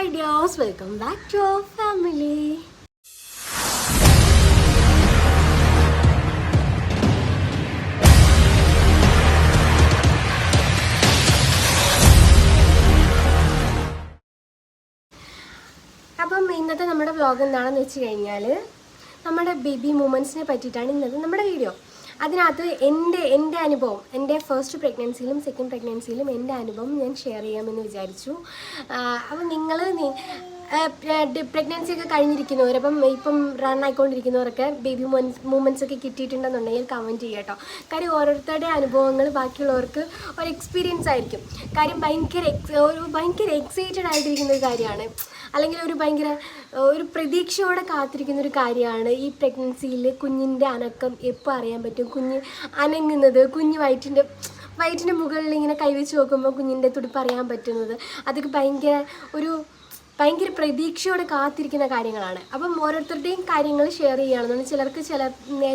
Hi dears welcome back to family അപ്പം ഇന്നത്തെ നമ്മുടെ വ്ലോഗ് എന്താണെന്ന് വെച്ച് കഴിഞ്ഞാൽ നമ്മുടെ ബേബി മൂമെന്റ്സിനെ പറ്റിയിട്ടാണ് ഇന്നത്തെ നമ്മുടെ വീഡിയോ അതിനകത്ത് എന്റെ എന്റെ അനുഭവം എന്റെ ഫസ്റ്റ് പ്രഗ്നൻസിയിലും സെക്കൻഡ് പ്രഗ്നൻസിയിലും എന്റെ അനുഭവം ഞാൻ ഷെയർ ചെയ്യാമെന്ന് വിചാരിച്ചു. അപ്പം നിങ്ങൾ പ്രഗ്നൻസി ഒക്കെ കഴിഞ്ഞിരിക്കുന്നവർ അപ്പം ഇപ്പം റൺ ആയിക്കൊണ്ടിരിക്കുന്നവരൊക്കെ ബേബി മൂമെന്റ്സ് ഒക്കെ കിട്ടിയിട്ടുണ്ടെന്നുണ്ടെങ്കിൽ കമന്റ് ചെയ്യുക കേട്ടോ കാര്യം ഓരോരുത്തരുടെ അനുഭവങ്ങൾ ബാക്കിയുള്ളവർക്ക് ഒരു എക്സ്പീരിയൻസ് ആയിരിക്കും. കാര്യം ഭയങ്കര ഒരു ഭയങ്കര എക്സൈറ്റഡ് ആയിട്ടിരിക്കുന്ന ഒരു കാര്യമാണ്. അല്ലെങ്കിൽ ഒരു ഭയങ്കര ഒരു പ്രതീക്ഷയോടെ കാത്തിരിക്കുന്ന ഒരു കാര്യമാണ് ഈ പ്രഗ്നൻസിയിൽ കുഞ്ഞിന്റെ അനക്കം എപ്പോൾ അറിയാൻ പറ്റും? കുഞ്ഞ് അനങ്ങുന്നത് കുഞ്ഞ് വയറ്റിന്റെ വയറ്റിന്റെ മുകളിൽ ഇങ്ങനെ കൈവച്ച് നോക്കുമ്പോൾ കുഞ്ഞിന്റെ തുടിപ്പ് അറിയാൻ പറ്റുന്നത്. അതൊക്കെ ഭയങ്കര ഒരു ഭയങ്കര പ്രതീക്ഷയോടെ കാത്തിരിക്കുന്ന കാര്യങ്ങളാണ്. അപ്പം ഓരോരുത്തരുടെയും കാര്യങ്ങൾ ഷെയർ ചെയ്യുകയാണെന്ന് ചിലർക്ക് ചില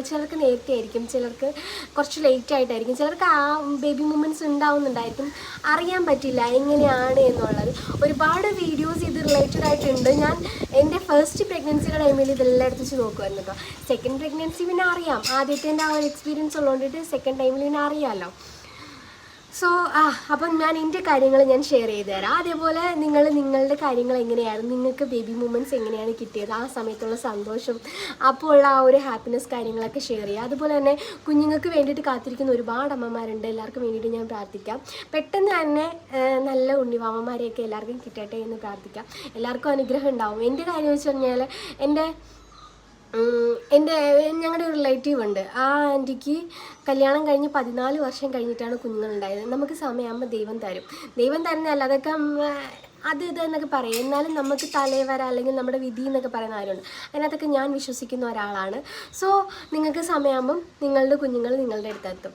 ചിലർക്ക് നേരത്തെ ആയിരിക്കും ചിലർക്ക് കുറച്ച് ലേറ്റ് ആയിട്ടായിരിക്കും ചിലർക്ക് ആ ബേബി മൂമെന്റ്സ് ഉണ്ടാവുന്നുണ്ടായിരിക്കും. അറിയാൻ പറ്റില്ല എങ്ങനെയാണ് എന്നുള്ളത്. ഒരുപാട് വീഡിയോസ് ഇത് റിലേറ്റഡ് ആയിട്ടുണ്ട്. ഞാൻ എന്റെ ഫസ്റ്റ് പ്രഗ്നൻസിയുടെ ടൈമിൽ ഇതെല്ലാം എടുത്ത് നോക്കുമായിരുന്നു കേട്ടോ സെക്കൻഡ് പ്രഗ്നൻസി പിന്നെ അറിയാം. ആദ്യത്തെ എന്റെ ആ ഒരു എക്സ്പീരിയൻസ് ഉള്ളതുകൊണ്ടിട്ട് സെക്കൻഡ് ടൈമിൽ പിന്നെ അറിയാമല്ലോ സോ ആ അപ്പം ഞാൻ എന്റെ കാര്യങ്ങൾ ഞാൻ ഷെയർ ചെയ്ത് തരാം. അതേപോലെ നിങ്ങൾ നിങ്ങളുടെ കാര്യങ്ങൾ എങ്ങനെയായിരുന്നു? നിങ്ങൾക്ക് ബേബി മൂമെന്റ്സ് എങ്ങനെയാണ് കിട്ടിയത്? ആ സമയത്തുള്ള സന്തോഷം അപ്പോൾ ഉള്ള ആ ഒരു ഹാപ്പിനെസ് കാര്യങ്ങളൊക്കെ ഷെയർ ചെയ്യുക. അതുപോലെ തന്നെ കുഞ്ഞുങ്ങൾക്ക് വേണ്ടിയിട്ട് കാത്തിരിക്കുന്ന ഒരുപാട് അമ്മമാരുണ്ട്. എല്ലാവർക്കും വേണ്ടിയിട്ട് ഞാൻ പ്രാർത്ഥിക്കാം. പെട്ടെന്ന് തന്നെ നല്ല അമ്മമാരെയൊക്കെ എല്ലാവർക്കും കിട്ടട്ടെ എന്ന് പ്രാർത്ഥിക്കാം. എല്ലാവർക്കും അനുഗ്രഹം ഉണ്ടാവും. എന്റെ കാര്യം വെച്ച് പറഞ്ഞാൽ എന്റെ എന്റെ ഞങ്ങളുടെ ഒരു റിലേറ്റീവ് ഉണ്ട്. ആ ആന്റിക്ക് കല്യാണം കഴിഞ്ഞ് പതിനാല് വർഷം കഴിഞ്ഞിട്ടാണ് കുഞ്ഞുങ്ങളുണ്ടായത്. നമുക്ക് സമയമാകുമ്പോൾ ദൈവം തരും. ദൈവം തരുന്നതല്ല അതൊക്കെ അത് ഇത് എന്നൊക്കെ പറയും. എന്നാലും നമുക്ക് തലവര അല്ലെങ്കിൽ നമ്മുടെ വിധി എന്നൊക്കെ പറയുന്ന കാര്യമുണ്ട് അതിനകത്തൊക്കെ ഞാൻ വിശ്വസിക്കുന്ന ഒരാളാണ്. സോ നിങ്ങൾക്ക് സമയമാകുമ്പം നിങ്ങളുടെ കുഞ്ഞുങ്ങൾ നിങ്ങളുടെ അടുത്തെത്തും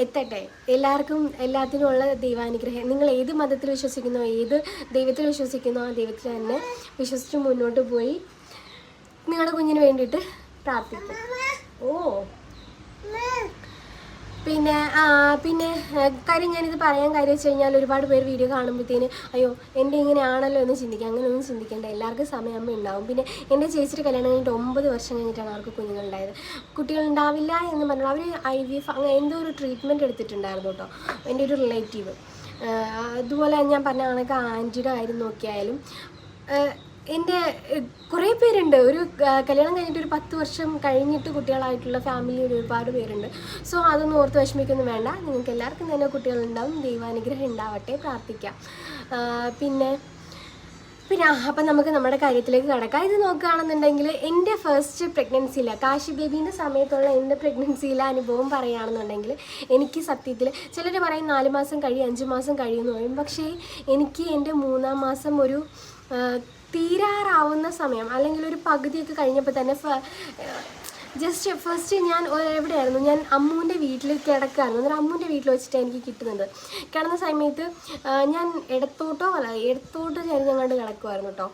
എത്തട്ടെ. എല്ലാവർക്കും എല്ലാത്തിനും ഉള്ള ദൈവാനുഗ്രഹം. നിങ്ങൾ ഏത് മതത്തിൽ വിശ്വസിക്കുന്നോ ഏത് ദൈവത്തിൽ വിശ്വസിക്കുന്നോ ആ ദൈവത്തിൽ തന്നെ വിശ്വസിച്ച് മുന്നോട്ട് പോയി നിങ്ങളുടെ കുഞ്ഞിന് വേണ്ടിയിട്ട് പ്രാർത്ഥിക്കും. ഓ. പിന്നെ പിന്നെ കാര്യം ഞാനിത് പറയാൻ കാര്യം വെച്ച് കഴിഞ്ഞാൽ ഒരുപാട് പേര് വീഡിയോ കാണുമ്പോഴത്തേന് അയ്യോ എന്റെ ഇങ്ങനെയാണല്ലോ എന്ന് ചിന്തിക്കുക അങ്ങനെയൊന്നും ചിന്തിക്കേണ്ട. എല്ലാവർക്കും സമയമാകുമ്പോൾ ഉണ്ടാവും. പിന്നെ എന്റെ ചേച്ചിയുടെ കല്യാണം കഴിഞ്ഞിട്ട് ഒമ്പത് വർഷം കഴിഞ്ഞിട്ടാണ് അവർക്ക് കുഞ്ഞുങ്ങളുണ്ടായത്. കുട്ടികൾ ഉണ്ടാവില്ല എന്ന് പറഞ്ഞു അവർ ഐ വി എഫ് അങ്ങനെ എന്തോ ഒരു ട്രീറ്റ്മെന്റ് എടുത്തിട്ടുണ്ടായിരുന്നു കേട്ടോ. എന്റെ ഒരു റിലേറ്റീവ് അതുപോലെ ഞാൻ പറഞ്ഞ കണക്ക് ആന്റിയുടെ കാര്യം നോക്കിയായാലും എന്റെ കുറേ പേരുണ്ട്. ഒരു കല്യാണം കഴിഞ്ഞിട്ട് ഒരു പത്ത് വർഷം കഴിഞ്ഞിട്ട് കുട്ടികളായിട്ടുള്ള ഫാമിലി ഒരുപാട് പേരുണ്ട്. സോ അതൊന്നും ഓർത്ത് വിഷമിക്കൊന്നും വേണ്ട. നിങ്ങൾക്ക് എല്ലാവർക്കും തന്നെ കുട്ടികളുണ്ടാവും ദൈവാനുഗ്രഹം ഉണ്ടാവട്ടെ. പ്രാർത്ഥിക്കാം. പിന്നെ പിന്നെ അപ്പം നമുക്ക് നമ്മുടെ കാര്യത്തിലേക്ക് കടക്കാം. ഇത് നോക്കുകയാണെന്നുണ്ടെങ്കിൽ എന്റെ ഫസ്റ്റ് പ്രഗ്നൻസിയിലെ കാശി ബേബീന്റെ സമയത്തുള്ള എന്റെ പ്രഗ്നൻസിയിലെ അനുഭവം പറയുകയാണെന്നുണ്ടെങ്കിൽ എനിക്ക് സത്യത്തിൽ ചിലർ പറയും നാല് മാസം കഴിയും അഞ്ച് മാസം കഴിയുമെന്ന് പറയും. പക്ഷേ എനിക്ക് എന്റെ മൂന്നാം മാസം ഒരു തീരാറാവുന്ന സമയം അല്ലെങ്കിൽ ഒരു പകുതിയൊക്കെ കഴിഞ്ഞപ്പോൾ തന്നെ ജസ്റ്റ് ഫസ്റ്റ് ഞാൻ എവിടെയായിരുന്നു? ഞാൻ അമ്മൂന്റെ വീട്ടിൽ കിടക്കുകയായിരുന്നു. അന്നേരം അമ്മൂന്റെ വീട്ടിൽ വെച്ചിട്ട് എനിക്ക് കിട്ടുന്നത്. കിടന്ന സമയത്ത് ഞാൻ ഇടത്തോട്ടോ അല്ല ഇടത്തോട്ട് ഞങ്ങളുടെ കിടക്കുമായിരുന്നു കേട്ടോ.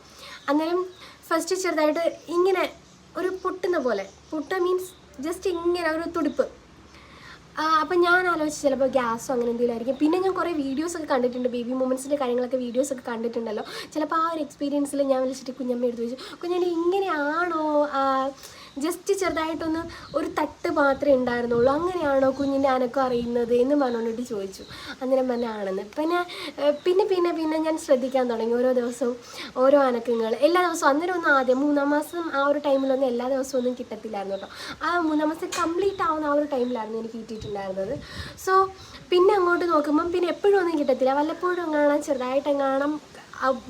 അന്നേരം ഫസ്റ്റ് ചെറുതായിട്ട് ഇങ്ങനെ ഒരു പൊട്ടുന്ന പോലെ പൊട്ട മീൻസ് ജസ്റ്റ് ഇങ്ങനെ ഒരു തുടിപ്പ്. അപ്പം ഞാൻ ആലോചിച്ച് ചിലപ്പോൾ ഗ്യാസോ അങ്ങനെ എന്തെങ്കിലും ആയിരിക്കും. പിന്നെ ഞാൻ കുറേ വീഡിയോസ് ഒക്കെ കണ്ടിട്ടുണ്ട്. ബേബി മൂമെന്റ്സിന്റെ കാര്യങ്ങളൊക്കെ വീഡിയോസ് ഒക്കെ കണ്ടിട്ടുണ്ടല്ലോ. ചിലപ്പോൾ ആ ഒരു എക്സ്പീരിയൻസിൽ ഞാൻ വിളിച്ചിട്ട് കുഞ്ഞമ്മ എടുത്ത് വെച്ചു കുഞ്ഞമ്മ ഇങ്ങനെയാണോ ജസ്റ്റ് ചെറുതായിട്ടൊന്ന് ഒരു തട്ട് മാത്രമേ ഉണ്ടായിരുന്നുള്ളൂ. അങ്ങനെയാണോ കുഞ്ഞിന്റെ അനക്കം അറിയുന്നത് എന്ന് പറഞ്ഞുകൊണ്ടിട്ട് ചോദിച്ചു. അന്നേരം പറഞ്ഞ ആണെന്ന്. പിന്നെ പിന്നെ പിന്നെ പിന്നെ ഞാൻ ശ്രദ്ധിക്കാൻ തുടങ്ങി. ഓരോ ദിവസവും ഓരോ അനക്കങ്ങൾ. എല്ലാ ദിവസവും അന്നേരം ഒന്നും ആദ്യം മൂന്നാം മാസം ആ ഒരു ടൈമിലൊന്നും എല്ലാ ദിവസവും ഒന്നും കിട്ടത്തില്ലായിരുന്നു കേട്ടോ. ആ മൂന്നാം മാസം കംപ്ലീറ്റ് ആവുന്ന ആ ഒരു ടൈമിലായിരുന്നു എനിക്ക് കിട്ടിയിട്ടുണ്ടായിരുന്നത്. സോ പിന്നെ അങ്ങോട്ട് നോക്കുമ്പം പിന്നെ എപ്പോഴും ഒന്നും കിട്ടത്തില്ല. വല്ലപ്പോഴും കാണാം ചെറുതായിട്ട് കാണാം.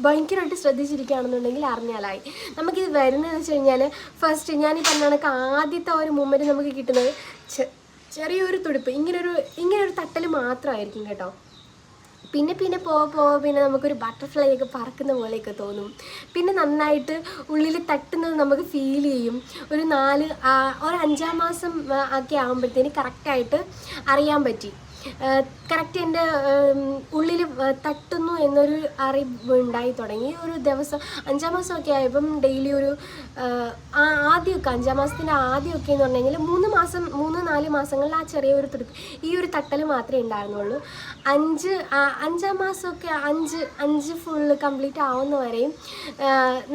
ഭയങ്കരമായിട്ട് ശ്രദ്ധിച്ചിരിക്കുകയാണെന്നുണ്ടെങ്കിൽ അറിഞ്ഞാലായി. നമുക്കിത് വരുന്നതെന്ന് വെച്ച് കഴിഞ്ഞാൽ ഫസ്റ്റ് ഞാൻ ഈ പറഞ്ഞ കണക്ക് ആദ്യത്തെ ഒരു മൂമെന്റ് നമുക്ക് കിട്ടുന്നത് ചെറിയൊരു തുടിപ്പ് ഇങ്ങനൊരു ഇങ്ങനൊരു തട്ടൽ മാത്രമായിരിക്കും കേട്ടോ. പിന്നെ പിന്നെ പോവ പോവ പിന്നെ നമുക്കൊരു ബട്ടർഫ്ലൈ ഒക്കെ പറക്കുന്ന പോലെയൊക്കെ തോന്നും. പിന്നെ നന്നായിട്ട് ഉള്ളിൽ തട്ടുന്നത് നമുക്ക് ഫീൽ ചെയ്യും. ഒരു നാല് ഒരു അഞ്ചാം മാസം ഒക്കെ ആകുമ്പോഴത്തേന് കറക്റ്റായിട്ട് അറിയാൻ പറ്റി. കറക്റ്റ് എന്റെ ഉള്ളിൽ തട്ടുന്നു എന്നൊരു അറിവ് ഉണ്ടായി തുടങ്ങി. ഒരു ദിവസം അഞ്ചാം മാസമൊക്കെ ആയപ്പം ഡെയിലി ഒരു ആദ്യമൊക്കെ അഞ്ചാം മാസത്തിന്റെ ആദ്യമൊക്കെ എന്ന് പറഞ്ഞു മൂന്ന് മാസം മൂന്ന് നാല് മാസങ്ങളിൽ ആ ചെറിയൊരു തുടിപ്പ് ഈ ഒരു തട്ടൽ മാത്രമേ ഉണ്ടായിരുന്നുള്ളൂ. അഞ്ച് അഞ്ചാം മാസമൊക്കെ അഞ്ച് അഞ്ച് ഫുള്ള് കംപ്ലീറ്റ് ആവുന്ന വരെയും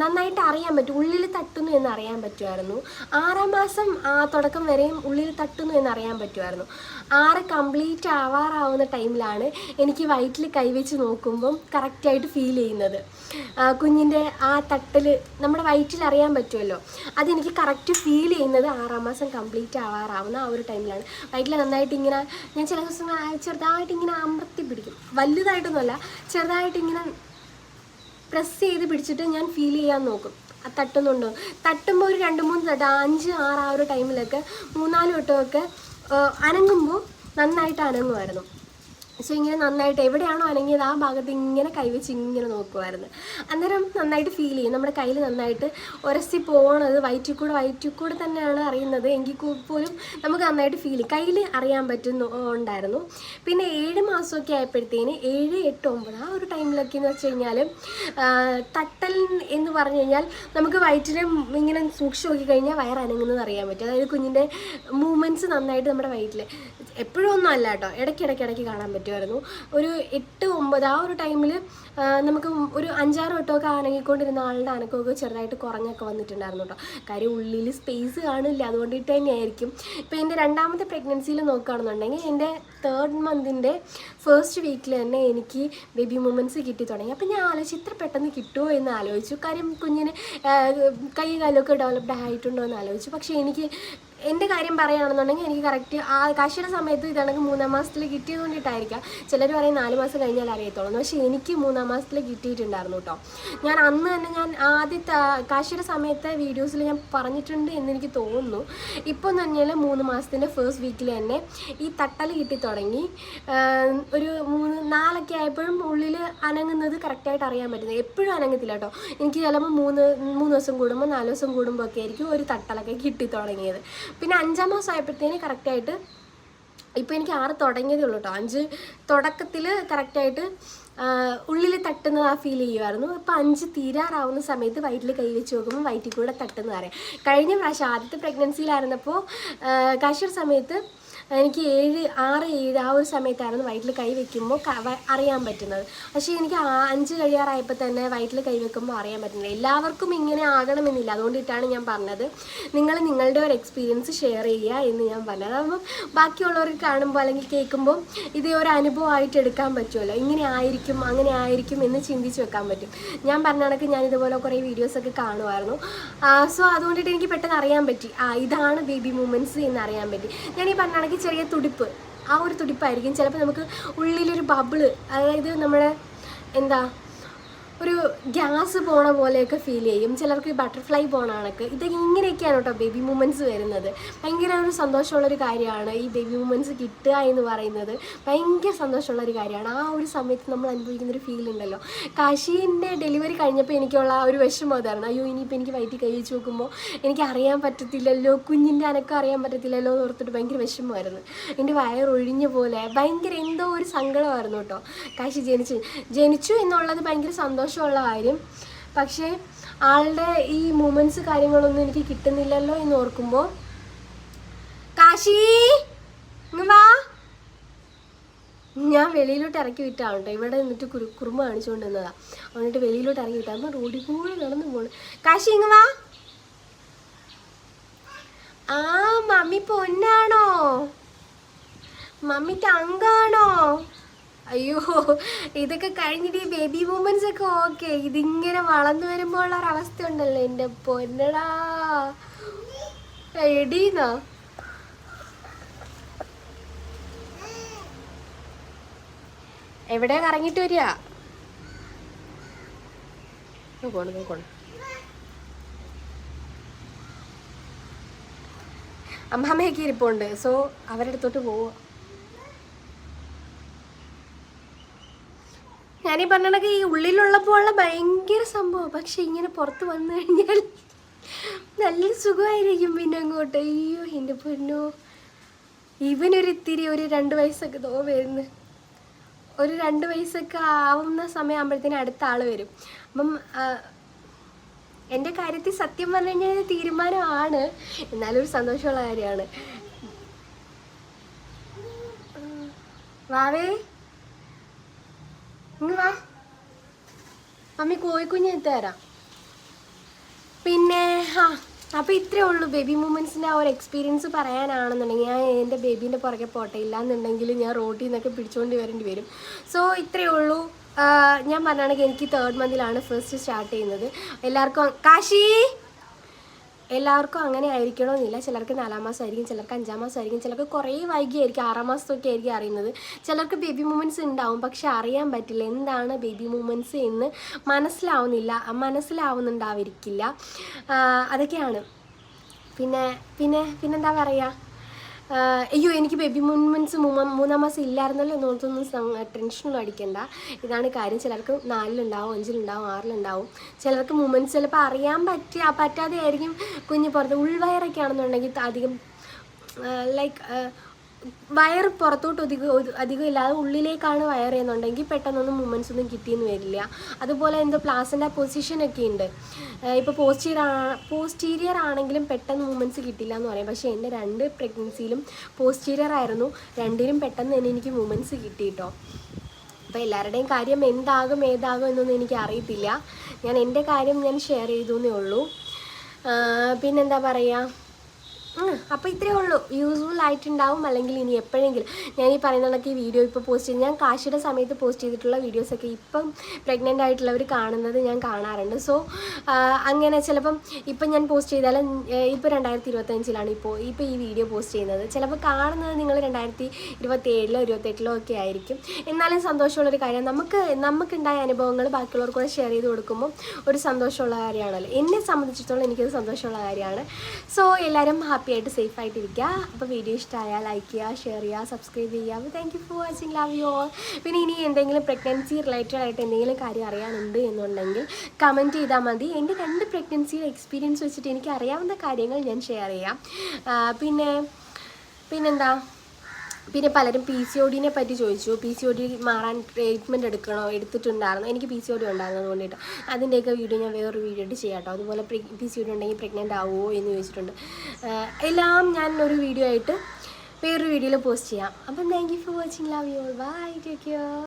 നന്നായിട്ട് അറിയാൻ പറ്റും. ഉള്ളിൽ തട്ടുന്നു എന്ന് അറിയാൻ പറ്റുമായിരുന്നു. ആറാം മാസം ആ തുടക്കം വരെയും ഉള്ളിൽ തട്ടുന്നു എന്ന് അറിയാൻ പറ്റുമായിരുന്നു. ആറ് കംപ്ലീറ്റ് ആവാറാവുന്ന ടൈമിലാണ് എനിക്ക് വയറ്റിൽ കൈവച്ച് നോക്കുമ്പം കറക്റ്റായിട്ട് ഫീൽ ചെയ്യുന്നത്. കുഞ്ഞിന്റെ ആ തട്ടൽ നമ്മുടെ വയറ്റിൽ അറിയാൻ പറ്റുമല്ലോ. അതെനിക്ക് കറക്റ്റ് ഫീൽ ചെയ്യുന്നത് ആറാം മാസം കംപ്ലീറ്റ് ആവാറാവുന്ന ആ ഒരു ടൈമിലാണ്. വയറ്റിൽ നന്നായിട്ട് ഇങ്ങനെ ഞാൻ ചില ദിവസം ചെറുതായിട്ട് ഇങ്ങനെ അമർത്തി പിടിക്കും. വലുതായിട്ടൊന്നുമല്ല ചെറുതായിട്ട് ഇങ്ങനെ പ്രസ് ചെയ്ത് പിടിച്ചിട്ട് ഞാൻ ഫീൽ ചെയ്യാൻ നോക്കും. തട്ടുന്നുണ്ടോ? തട്ടുമ്പോൾ ഒരു രണ്ട് മൂന്ന് തട്ട് അഞ്ച് ആറ് ആ ഒരു ടൈമിലൊക്കെ മൂന്നാൽ വട്ടമൊക്കെ അനങ്ങുമ്പോൾ നന്നായിട്ട് അനങ്ങുമായിരുന്നു. സോ ഇങ്ങനെ നന്നായിട്ട് എവിടെയാണോ അനങ്ങിയത് ആ ഭാഗത്ത് ഇങ്ങനെ കൈവച്ച് ഇങ്ങനെ നോക്കുമായിരുന്നു. അന്നേരം നന്നായിട്ട് ഫീൽ ചെയ്യും. നമ്മുടെ കയ്യിൽ നന്നായിട്ട് ഉരസി പോകണത് വയറ്റിൽ കൂടെ വയറ്റിൽ കൂടെ തന്നെയാണ് അറിയുന്നത് എങ്കിൽ പോലും നമുക്ക് നന്നായിട്ട് ഫീൽ ചെയ്യും. കയ്യിൽ അറിയാൻ പറ്റുന്നു ഉണ്ടായിരുന്നു. പിന്നെ ഏഴ് മാസമൊക്കെ ആയപ്പോഴത്തേന് ഏഴ് എട്ട് ഒമ്പത് ആ ഒരു ടൈമിലൊക്കെ എന്ന് വെച്ച് കഴിഞ്ഞാൽ തട്ടൽ എന്ന് പറഞ്ഞു കഴിഞ്ഞാൽ നമുക്ക് വയറ്റിൽ ഇങ്ങനെ സൂക്ഷിച്ച് നോക്കി കഴിഞ്ഞാൽ വയറനങ്ങുന്നത് അറിയാൻ പറ്റും. അതായത് കുഞ്ഞിന്റെ മൂവ്മെന്റ്സ് നന്നായിട്ട് നമ്മുടെ വയറ്റിൽ എപ്പോഴും ഒന്നും അല്ല കേട്ടോ. ഇടയ്ക്കിടയ്ക്ക് ഇടയ്ക്ക് കാണാൻ പറ്റുമായിരുന്നു. ഒരു എട്ട് ഒമ്പത് ആ ഒരു ടൈമിൽ നമുക്ക് ഒരു അഞ്ചാറ് വട്ടമൊക്കെ അനങ്ങിക്കൊണ്ടിരുന്ന ആളുടെ അനക്കമൊക്കെ ചെറുതായിട്ട് കുറഞ്ഞൊക്കെ വന്നിട്ടുണ്ടായിരുന്നു കേട്ടോ. കാര്യം ഉള്ളിൽ സ്പേസ് കാണില്ല. അതുകൊണ്ടിട്ട് തന്നെയായിരിക്കും. ഇപ്പോൾ എന്റെ രണ്ടാമത്തെ പ്രഗ്നൻസിയിൽ നോക്കുകയാണെന്നുണ്ടെങ്കിൽ എന്റെ തേർഡ് മന്തിന്റെ ഫസ്റ്റ് വീക്കിൽ തന്നെ എനിക്ക് ബേബി മൂമെന്റ്സ് കിട്ടി തുടങ്ങി. അപ്പോൾ ഞാൻ ആലോചിച്ച് ഇത്ര പെട്ടെന്ന് കിട്ടുമോ എന്ന് ആലോചിച്ചു. കാര്യം കുഞ്ഞിന് കൈ കാലൊക്കെ ഡെവലപ്ഡ് ആയിട്ടുണ്ടോ എന്ന് ആലോചിച്ചു. പക്ഷേ എനിക്ക് എന്റെ കാര്യം പറയുകയാണെന്നുണ്ടെങ്കിൽ എനിക്ക് കറക്റ്റ് ആ കാശിയുടെ സമയത്ത് ഇതാണെങ്കിൽ മൂന്നാം മാസത്തിൽ കിട്ടിയത് കൊണ്ടിട്ടായിരിക്കാം. ചിലർ പറയും നാല് മാസം കഴിഞ്ഞാൽ അറിയത്തുള്ളൂ. പക്ഷേ എനിക്ക് മൂന്നാം മാസത്തിൽ കിട്ടിയിട്ടുണ്ടായിരുന്നു കേട്ടോ ഞാൻ അന്ന് തന്നെ ഞാൻ ആദ്യത്തെ കാശിയുടെ സമയത്തെ വീഡിയോസിൽ ഞാൻ പറഞ്ഞിട്ടുണ്ട് എന്ന് എനിക്ക് തോന്നുന്നു. ഇപ്പോൾ എന്ന് പറഞ്ഞാൽ മൂന്ന് മാസത്തിന്റെ ഫേസ്റ്റ് വീക്കിൽ തന്നെ ഈ തട്ടൽ കിട്ടി തുടങ്ങി. ഒരു മൂന്ന് നാലൊക്കെ ആയപ്പോഴും ഉള്ളിൽ അനങ്ങുന്നത് കറക്റ്റായിട്ട് അറിയാൻ പറ്റുന്നത്. എപ്പോഴും അനങ്ങത്തില്ല കേട്ടോ എനിക്ക് ചിലപ്പോൾ മൂന്ന് മൂന്ന് ദിവസം കൂടുമ്പോൾ നാല് ദിവസം കൂടുമ്പോൾ ഒക്കെ ആയിരിക്കും ഒരു തട്ടലൊക്കെ കിട്ടി തുടങ്ങിയത്. പിന്നെ അഞ്ചാം മാസം ആയപ്പോഴത്തേന് കറക്റ്റായിട്ട് ഇപ്പോൾ എനിക്ക് ആറ് തുടങ്ങിയതേ ഉള്ളൂ കേട്ടോ അഞ്ച് തുടക്കത്തിൽ കറക്റ്റായിട്ട് ഉള്ളിൽ തട്ടുന്നത് ആ ഫീൽ ചെയ്യുമായിരുന്നു ഇപ്പം അഞ്ച് തീരാറാവുന്ന സമയത്ത് വയറ്റിൽ കൈ വെച്ച് നോക്കുമ്പോൾ വയറ്റിൽ കൂടെ തട്ടുന്ന കഴിഞ്ഞ പ്രാവശ്യം ആദ്യത്തെ പ്രഗ്നൻസിയിലായിരുന്നപ്പോൾ കാശ്യർ സമയത്ത് എനിക്ക് ഏഴ് ആറ് ഏഴ് ആ ഒരു സമയത്തായിരുന്നു വയറ്റിൽ കൈ വെക്കുമ്പോൾ അറിയാൻ പറ്റുന്നത്. പക്ഷേ എനിക്ക് അഞ്ച് കഴിയാറായപ്പോൾ തന്നെ വയറ്റിൽ കൈ വെക്കുമ്പോൾ അറിയാൻ പറ്റുന്നില്ല. എല്ലാവർക്കും ഇങ്ങനെ ആകണമെന്നില്ല. അതുകൊണ്ടിട്ടാണ് ഞാൻ പറഞ്ഞത്. നിങ്ങൾ നിങ്ങളുടെ ഒരു എക്സ്പീരിയൻസ് ഷെയർ ചെയ്യുക എന്ന് ഞാൻ പറഞ്ഞത്. അതാകുമ്പോൾ ബാക്കിയുള്ളവർക്ക് കാണുമ്പോൾ അല്ലെങ്കിൽ കേൾക്കുമ്പോൾ ഇത് ഒരു അനുഭവമായിട്ട് എടുക്കാൻ പറ്റുമല്ലോ. ഇങ്ങനെ ആയിരിക്കും അങ്ങനെ ആയിരിക്കും എന്ന് ചിന്തിച്ച് വെക്കാൻ പറ്റും. ഞാൻ പറഞ്ഞ കണക്ക് ഞാൻ ഇതുപോലെ കുറേ വീഡിയോസൊക്കെ കാണുമായിരുന്നു. സോ അതുകൊണ്ടിട്ട് എനിക്ക് പെട്ടെന്ന് അറിയാൻ പറ്റി. ആ ഇതാണ് ബേബി മൂമെന്റ്സ് എന്ന് അറിയാൻ പറ്റി. ഞാൻ ഈ പറഞ്ഞ കണക്ക് ചെറിയ തുടിപ്പ് ആ ഒരു തുടിപ്പായിരിക്കും. ചിലപ്പോൾ നമുക്ക് ഉള്ളിലൊരു ബബിൾ അതായത് നമ്മുടെ എന്താ ഒരു ഗ്യാസ് പോണ പോലെയൊക്കെ ഫീൽ ചെയ്യും. ചിലർക്ക് ബട്ടർഫ്ലൈ പോണ കണക്ക്. ഇതൊക്കെ ഇങ്ങനെയൊക്കെയാണ് കേട്ടോ ബേബി മൂമെന്റ്സ് വരുന്നത്. ഭയങ്കര ഒരു സന്തോഷമുള്ളൊരു കാര്യമാണ് ഈ ബേബി മൂമെന്റ്സ് കിട്ടുക എന്ന് പറയുന്നത്. ഭയങ്കര സന്തോഷമുള്ളൊരു കാര്യമാണ്. ആ ഒരു സമയത്ത് നമ്മൾ അനുഭവിക്കുന്ന ഒരു ഫീൽ ഉണ്ടല്ലോ. കാശീന്റെ ഡെലിവറി കഴിഞ്ഞപ്പോൾ എനിക്കുള്ള ആ ഒരു വിഷമം അതായിരുന്നു. അയ്യോ ഇനിയിപ്പോൾ എനിക്ക് വയറ്റിൽ കൈ വെച്ച് നോക്കുമ്പോൾ എനിക്ക് അറിയാൻ പറ്റത്തില്ലല്ലോ കുഞ്ഞിന്റെ അനക്കം അറിയാൻ പറ്റത്തില്ലല്ലോ എന്ന് ഓർത്തിട്ട് ഭയങ്കര വിഷമമായിരുന്നു. എന്റെ വയറൊഴിഞ്ഞ പോലെ ഭയങ്കര എന്തോ ഒരു സങ്കടമായിരുന്നു കേട്ടോ. കാശി ജനിച്ചു ജനിച്ചു എന്നുള്ളത് ഭയങ്കര സന്തോഷമുള്ള കാര്യം. പക്ഷേ ആളുടെ ഈ മൂമെന്റ്സ് കാര്യങ്ങളൊന്നും എനിക്ക് കിട്ടുന്നില്ലല്ലോ എന്ന് ഓർക്കുമ്പോൾ കാശി വാ. ഞാൻ വെളിയിലോട്ട് ഇറക്കി വിട്ടാണ് ഇവിടെ നിന്നിട്ട് കുരു കുറുമ്പ് കാണിച്ചുകൊണ്ട് നിന്നതാ എന്നിട്ട് വെളിയിലോട്ട് ഇറക്കി വിട്ടാ അമ്മ റോഡിൽ കൂടി നടന്നു പോണ്. കാശി ഇങ്ങ് വാ. ആ മമ്മി പൊന്നാണോ? മമ്മി തങ്കാണോ അയ്യോ ഇതൊക്കെ കഴിഞ്ഞിട്ട് ഈ ബേബി മൂമെന്റ്സ് ഒക്കെ ഓക്കെ ഇതിങ്ങനെ വളർന്നു വരുമ്പോൾ ഉള്ള ഒരവസ്ഥ ഉണ്ടല്ലോ എന്റെ പൊന്നടാ. എടീന്നാ എവിടെ കറങ്ങിട്ട് വരിക? അമ്മാമ്മയൊക്കെ ഇരിപ്പുണ്ട്. സോ അവരുടെ അടുത്തോട്ട് പോവുക. ഞാനീ കണക്ക് ഈ ഉള്ളിലുള്ളപ്പോൾ ഉള്ള ഭയങ്കര സംഭവം. പക്ഷെ ഇങ്ങനെ പുറത്ത് വന്നു കഴിഞ്ഞാൽ നല്ല സുഖമായിരിക്കും പിന്നെ അങ്ങോട്ട്. അയ്യോ എന്റെ പൊന്നു. ഇവനൊരു ഇത്തിരി ഒരു രണ്ട് വയസ്സൊക്കെ തോ വരുന്നു. ഒരു രണ്ട് വയസ്സൊക്കെ ആവുന്ന സമയമാകുമ്പോഴത്തേനും അടുത്ത ആൾ വരും. അപ്പം എന്റെ കാര്യത്തിൽ സത്യം പറഞ്ഞു കഴിഞ്ഞാൽ തീരുമാനമാണ്. എന്നാലും ഒരു സന്തോഷമുള്ള കാര്യമാണ്. വാവേ. വാ. മമ്മി കോഴിക്കുഞ്ഞ് തരാം. പിന്നെ ആ അപ്പോൾ ഇത്രേ ഉള്ളൂ ബേബി മൂമെന്റ്സിന്റെ ആ ഒരു എക്സ്പീരിയൻസ് പറയാനാണെന്നുണ്ടെങ്കിൽ ഞാൻ എന്റെ ബേബീന്റെ പുറകെ പോട്ടെ ഇല്ലാന്നുണ്ടെങ്കിൽ ഞാൻ റോട്ടിൽ നിന്നൊക്കെ പിടിച്ചുകൊണ്ട് വരേണ്ടി വരും. സോ ഇത്രേ ഉള്ളൂ. ഞാൻ പറഞ്ഞാണെങ്കിൽ എനിക്ക് തേർഡ് മന്തിലാണ് ഫസ്റ്റ് സ്റ്റാർട്ട് ചെയ്യുന്നത്. എല്ലാവർക്കും കാശി! എല്ലാവർക്കും അങ്ങനെ ആയിരിക്കണമെന്നില്ല ചിലർക്ക് നാലാം മാസം ആയിരിക്കും ചിലർക്ക് അഞ്ചാം മാസം ആയിരിക്കും ചിലർക്ക് കുറേ വൈകിയായിരിക്കും ആറാം മാസത്തൊക്കെ ആയിരിക്കും അറിയുന്നത്. ചിലർക്ക് ബേബി മൂമെന്റ്സ് ഉണ്ടാവും പക്ഷെ അറിയാൻ പറ്റില്ല എന്താണ് ബേബി മൂമെന്റ്സ് എന്ന് മനസ്സിലാവുന്നില്ല മനസ്സിലാവുന്നുണ്ടാവിരിക്കില്ല. അതൊക്കെയാണ്. പിന്നെ പിന്നെ പിന്നെന്താ പറയുക അയ്യോ എനിക്ക് ബേബി മൂമെന്റ്സ് മൂന്നാം മാസം ഇല്ലായിരുന്നല്ലോ എന്നോർത്തൊന്നും ടെൻഷനൊന്നും അടിക്കണ്ട. ഇതാണ് കാര്യം. ചിലർക്ക് നാലിലുണ്ടാവും അഞ്ചിലുണ്ടാവും ആറിലുണ്ടാവും. ചിലർക്ക് മൂമെന്റ്സ് ചിലപ്പോൾ അറിയാൻ പറ്റിയ പറ്റാതെ ആയിരിക്കും കുഞ്ഞ് പുറത്ത് ഉൾവയറൊക്കെ ആണെന്നുണ്ടെങ്കിൽ അധികം ലൈക്ക് വയറ് പുറത്തോട്ട് അധികം അധികം ഇല്ലാതെ ഉള്ളിലേക്കാണ് വയർ ചെയ്യുന്നുണ്ടെങ്കിൽ പെട്ടെന്നൊന്നും മൂമെന്റ്സ് ഒന്നും കിട്ടിയെന്ന് വരില്ല. അതുപോലെ എന്തോ പ്ലാസിന്റെ പൊസിഷനൊക്കെ ഉണ്ട്. ഇപ്പോൾ പോസ്റ്റീരിയർ പോസ്റ്റീരിയർ ആണെങ്കിലും പെട്ടെന്ന് മൂമെന്റ്സ് കിട്ടില്ല എന്ന് പറയും. പക്ഷേ എന്റെ രണ്ട് പ്രഗ്നൻസിയിലും പോസ്റ്റീരിയർ ആയിരുന്നു. രണ്ടിലും പെട്ടെന്ന് തന്നെ എനിക്ക് മൂമെന്റ്സ് കിട്ടി കേട്ടോ അപ്പോൾ എല്ലാവരുടെയും കാര്യം എന്താകും ഏതാകും എന്നൊന്നും എനിക്ക് അറിയത്തില്ല. ഞാൻ എന്റെ കാര്യം ഞാൻ ഷെയർ ചെയ്തു എന്നേ ഉള്ളൂ പിന്നെന്താ പറയുക അപ്പോൾ ഇത്രയേ ഉള്ളൂ. യൂസ്ഫുൾ ആയിട്ടുണ്ടാവും അല്ലെങ്കിൽ ഇനി എപ്പോഴെങ്കിലും. ഞാൻ ഈ പറയുന്ന കണക്ക് ഈ വീഡിയോ ഇപ്പോൾ പോസ്റ്റ് ചെയ്ത് ഞാൻ കാശിയുടെ സമയത്ത് പോസ്റ്റ് ചെയ്തിട്ടുള്ള വീഡിയോസൊക്കെ ഇപ്പം പ്രഗ്നന്റ് ആയിട്ടുള്ളവർ കാണുന്നത് ഞാൻ കാണാറുണ്ട്. സോ അങ്ങനെ ചിലപ്പം ഇപ്പം ഞാൻ പോസ്റ്റ് ചെയ്താൽ ഇപ്പോൾ രണ്ടായിരത്തി ഇരുപത്തഞ്ചിലാണ് ഇപ്പോൾ ഇപ്പോൾ ഈ വീഡിയോ പോസ്റ്റ് ചെയ്യുന്നത്. ചിലപ്പോൾ കാണുന്നത് നിങ്ങൾ രണ്ടായിരത്തി ഇരുപത്തി ഏഴിലോ ഇരുപത്തെട്ടിലോ ഒക്കെ ആയിരിക്കും. എന്നാലും സന്തോഷമുള്ളൊരു കാര്യം നമുക്ക് നമുക്കുണ്ടായ അനുഭവങ്ങൾ ബാക്കിയുള്ളവർക്ക് കൂടെ ഷെയർ ചെയ്ത് കൊടുക്കുമ്പോൾ ഒരു സന്തോഷമുള്ള കാര്യമാണല്ലോ. എന്നെ സംബന്ധിച്ചിടത്തോളം എനിക്കത് സന്തോഷമുള്ള കാര്യമാണ്. സോ എല്ലാവരും ഹാപ്പി ആയിട്ട് സേഫ് ആയിട്ടിരിക്കുക. അപ്പോൾ വീഡിയോ ഇഷ്ടമായാൽ ലൈക്ക് ചെയ്യുക ഷെയർ ചെയ്യുക സബ്സ്ക്രൈബ് ചെയ്യുക. Thank you for watching love you all പിന്നെ ഇനി എന്തെങ്കിലും പ്രഗ്നൻസി റിലേറ്റഡ് ആയിട്ട് എന്തെങ്കിലും കാര്യം അറിയാനുണ്ട് എന്നുണ്ടെങ്കിൽ കമന്റ് ചെയ്താൽ മതി. എന്റെ രണ്ട് പ്രഗ്നൻസിയുടെ എക്സ്പീരിയൻസ് വെച്ചിട്ട് എനിക്ക് അറിയാവുന്ന കാര്യങ്ങൾ ഞാൻ ഷെയർ ചെയ്യാം. പിന്നെ പിന്നെന്താ? പിന്നെ പലരും പി സി ഒ ഡിനെ പറ്റി ചോദിച്ചു. പി സി ഒ ഡി മാറാൻ ട്രീറ്റ്മെന്റ് എടുക്കണോ? എടുത്തിട്ടുണ്ടായിരുന്നു? എനിക്ക് പി സി ഒ ഡി ഉണ്ടായിരുന്നു അതുകൊണ്ടിട്ട് അതിന്റെയൊക്കെ വീഡിയോ ഞാൻ വേറൊരു വീഡിയോ ഇട്ട് ചെയ്യാം കേട്ടോ. അതുപോലെ പി സി ഒ ഡി ഉണ്ടെങ്കിൽ പ്രഗ്നന്റ് ആവുമോ എന്ന് ചോദിച്ചിട്ടുണ്ട്. എല്ലാം ഞാൻ ഒരു വീഡിയോ ആയിട്ട് വേറൊരു വീഡിയോയിൽ പോസ്റ്റ് ചെയ്യാം. അപ്പം thank you for watching love you bye take care